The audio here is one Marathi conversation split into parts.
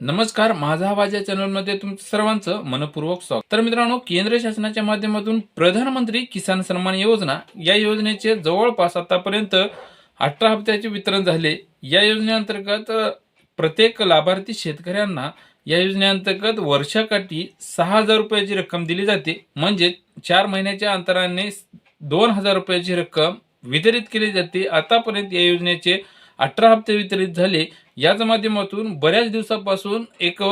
नमस्कार माझा आवाज या चॅनलमध्ये तुमचं सर्वांचं मनपूर्वक स्वागत. तर मित्रांनो केंद्र शासनाच्या माध्यमातून प्रधानमंत्री किसान सन्मान योजना या योजनेचे जवळपास आतापर्यंत अठरा हप्त्याचे वितरण झाले. या योजनेअंतर्गत प्रत्येक लाभार्थी शेतकऱ्यांना या योजनेअंतर्गत वर्षाकाठी सहा हजार रुपयाची रक्कम दिली जाते. म्हणजे चार महिन्याच्या अंतराने दोन हजार रुपयाची रक्कम वितरित केली जाते. आतापर्यंत या योजनेचे अठरा हप्ते वितरित झाले. याच माध्यमातून बऱ्याच दिवसापासून एक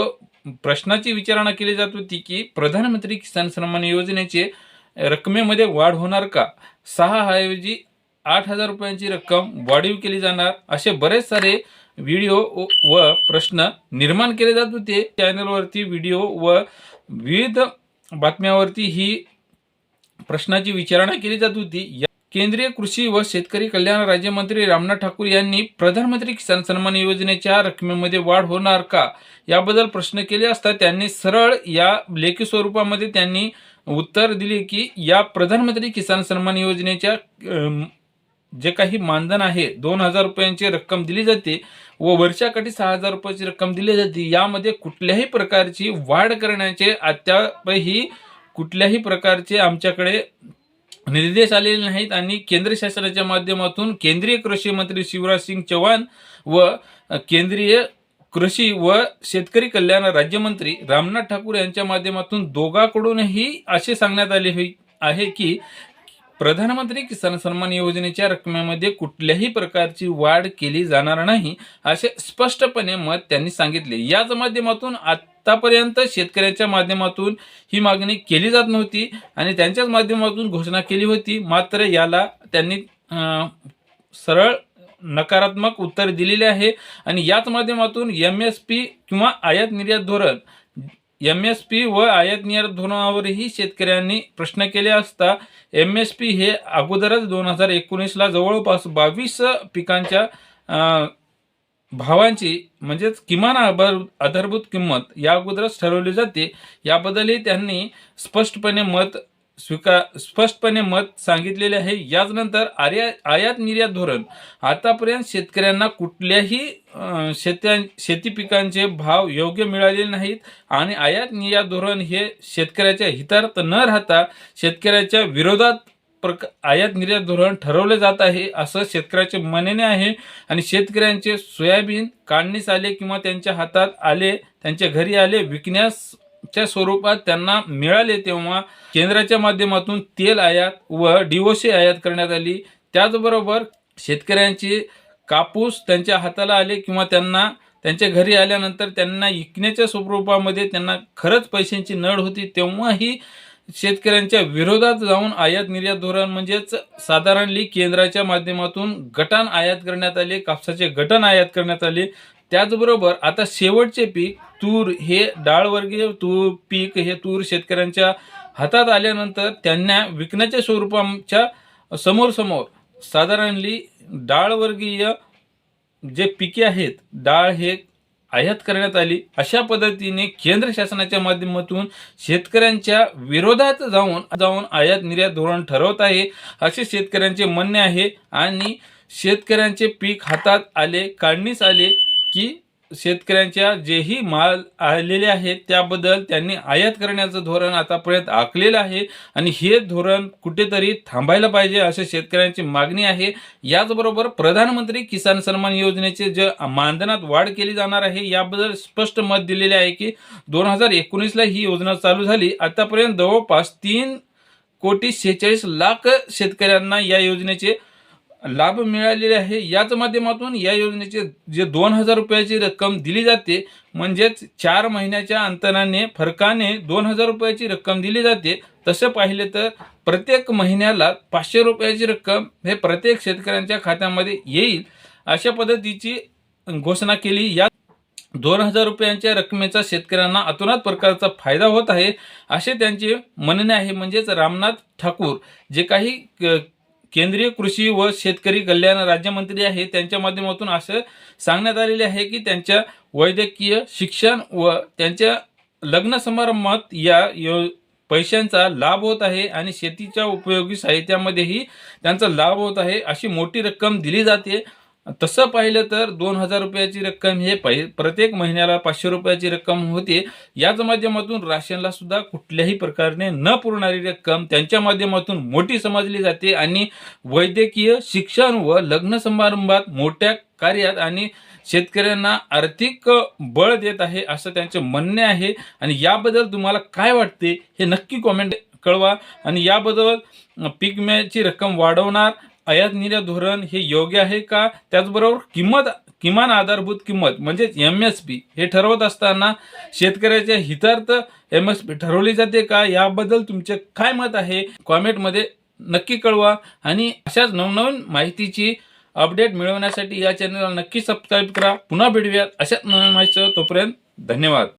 प्रश्नाची विचारणा केली जात होती की प्रधानमंत्री किसान सन्मान योजनेचे रकमेमध्ये वाढ होणार का? सहा ऐवजी आठ हजार रुपयांची रक्कम वाढीव केली जाणार? असे बरेच सारे व्हिडिओ व प्रश्न निर्माण केले जात होते. चॅनलवरती व्हिडिओ व विविध बातम्यावरती ही प्रश्नाची विचारणा केली जात होती. या- केंद्रीय कृषी व शेतकरी कल्याण राज्यमंत्री रामनाथ ठाकूर यांनी प्रधानमंत्री किसान सन्मान योजनेच्या रकमेमध्ये वाढ होणार का याबद्दल प्रश्न केले असता त्यांनी सरळ या लेखी स्वरूपामध्ये त्यांनी उत्तर दिले की या प्रधानमंत्री किसान सन्मान योजनेच्या जे काही मानधन आहे दोन हजार रुपयांची रक्कम दिली जाते व वर्षाकाठी सहा हजार रुपयाची रक्कम दिली जाते यामध्ये कुठल्याही प्रकारची वाढ करण्याचे अद्यापही कुठल्याही प्रकारचे आमच्याकडे निर्देश आलेले नाहीत आणि केंद्र शासनाच्या माध्यमातून केंद्रीय कृषी मंत्री शिवराज सिंग चौहान व केंद्रीय कृषी व शेतकरी कल्याण राज्यमंत्री रामनाथ ठाकूर यांच्या माध्यमातून दोघांकडूनही असे सांगण्यात आले आहे की प्रधानमंत्री किसान सन्मान योजनेच्या रकमेमध्ये कुठल्याही प्रकारची वाढ केली जाणार नाही असे स्पष्टपणे मत त्यांनी सांगितले. याच माध्यमातून आत्तापर्यंत शेतकऱ्याच्या माध्यमातून ही मागणी केली जात नव्हती आणि त्यांच्याच माध्यमातून घोषणा केली होती. मात्र याला त्यांनी सरळ नकारात्मक उत्तर दिलेले आहे आणि याच माध्यमातून एम एस पी किंवा आयात निर्यात धोरण एम एस पी व आयात निर्यात धोरणावरही शेतकऱ्यांनी प्रश्न केले असता एम एस पी हे अगोदरच दोन हजार एकोणीसला जवळपास बावीस पिकांच्या भावांची म्हणजेच किमान आभार आधारभूत किंमत या अगोदरच ठरवली जाते. याबद्दलही त्यांनी स्पष्टपणे मत स्वीकार स्पष्टपणे मत सांगितलेले आहे. याचनंतर आर्या आयात निर्यात धोरण. आतापर्यंत शेतकऱ्यांना कुठल्याही शेत्या शेती पिकांचे भाव योग्य मिळालेले नाहीत आणि आयात निर्यात धोरण हे शेतकऱ्याच्या हितार्थ न राहता शेतकऱ्याच्या विरोधात प्रक आयात निर्यात धोरण ठरवले जात आहे असं शेतकऱ्याचे म्हणणे आहे. आणि शेतकऱ्यांचे सोयाबीन काढणीस आले किंवा त्यांच्या हातात आले त्यांच्या घरी आले विकण्याच्या स्वरूपात त्यांना मिळाले तेव्हा केंद्राच्या माध्यमातून तेल आयात व डिओसी आयात करण्यात आली. त्याचबरोबर शेतकऱ्यांचे कापूस त्यांच्या हाताला आले किंवा त्यांना त्यांच्या घरी आल्यानंतर त्यांना विकण्याच्या स्वरूपामध्ये त्यांना खरंच पैशांची नड होती. तेव्हाही शेतकऱ्यांच्या विरोधात जाऊन आयात निर्यात धोरण म्हणजेच साधारणली केंद्राच्या माध्यमातून गटान आयात करण्यात आले कापसाचे गटन आयात करण्यात आले. त्याचबरोबर आता शेवटचे पीक तूर हे डाळवर्गीय तूर पीक हे तूर शेतकऱ्यांच्या हातात आल्यानंतर त्यांना विकण्याच्या स्वरूपाच्या समोर समोर साधारणली डाळवर्गीय जे पिके आहेत डाळ हे आयात करण्यात आली. अशा पद्धतीने केंद्र शासनाच्या माध्यमातून शेतकऱ्यांच्या विरोधात जाऊन जाऊन आयात निर्यात धोरण ठरवत आहे. असे शेतकऱ्यांचे म्हणणे आहे आणि शेतकऱ्यांचे पीक हातात आले काढणीस आले की शेतकऱ्यांच्या जेही माल आलेले आहेत त्याबद्दल त्यांनी आयात करण्याचं धोरण आतापर्यंत आखलेलं आहे. आणि हे धोरण कुठेतरी थांबायला पाहिजे अशा शेतकऱ्यांची मागणी आहे. याचबरोबर प्रधानमंत्री किसान सन्मान योजनेचे जे मानधनात वाढ केली जाणार आहे याबद्दल स्पष्ट मत दिलेले आहे की दोन हजार एकोणीसला ही योजना चालू झाली. आतापर्यंत जवळपास तीन कोटी शेहेचाळीस लाख शेतकऱ्यांना या योजनेचे लाभ मिळालेले आहे. याच माध्यमातून या योजनेचे जे दोन हजार रुपयाची रक्कम दिली जाते म्हणजेच चार महिन्याच्या अंतराने फरकाने दोन हजार रुपयाची रक्कम दिली जाते. तसं पाहिले तर प्रत्येक महिन्याला पाचशे रुपयाची रक्कम हे प्रत्येक शेतकऱ्यांच्या खात्यामध्ये येईल अशा पद्धतीची घोषणा केली. या दोन हजार रुपयांच्या रकमेचा शेतकऱ्यांना अतोनात प्रकारचा फायदा होत आहे असे त्यांचे म्हणणे आहे. म्हणजेच रामनाथ ठाकूर जे काही क- केंद्रीय कृषी व शेतकरी कल्याण राज्यमंत्री आहे. त्यांच्या माध्यमातून असं सांगण्यात आलेले आहे की त्यांच्या वैद्यकीय शिक्षण व त्यांच्या लग्न समारंभात या यो पैशांचा लाभ होत आहे आणि शेतीच्या उपयोगी साहित्यामध्येही त्यांचा लाभ होत आहे अशी मोठी रक्कम दिली जाते. तसं पाहिलं तर दोन हजार रुपयाची रक्कम हे पाहि प्रत्येक महिन्याला पाचशे रुपयाची रक्कम होते. याच माध्यमातून राशनला सुद्धा कुठल्याही प्रकारे न पुरणारी रक्कम त्यांच्या माध्यमातून मोठी समजली जाते आणि वैद्यकीय शिक्षण व लग्न समारंभात मोठ्या कार्यात आणि शेतकऱ्यांना आर्थिक बळ देत आहे असं त्यांचे म्हणणे आहे. आणि याबद्दल तुम्हाला काय वाटते हे नक्की कॉमेंट कळवा. आणि याबद्दल पीक विम्याची रक्कम वाढवणार आयात निर्यात धोरण हे योग्य आहे का? त्याचबरोबर किंमत किमान आधारभूत किंमत म्हणजेच एम एस पी हे ठरवत असताना शेतकऱ्याच्या हितार्थ एम एस पी ठरवली जाते का? याबद्दल तुमचे काय मत आहे? कॉमेंटमध्ये नक्की कळवा आणि अशाच नवनवीन माहितीची अपडेट मिळवण्यासाठी या चॅनलला नक्की सबस्क्राईब करा. पुन्हा भेटूयात अशाच नवीन माहिती तोपर्यंत धन्यवाद.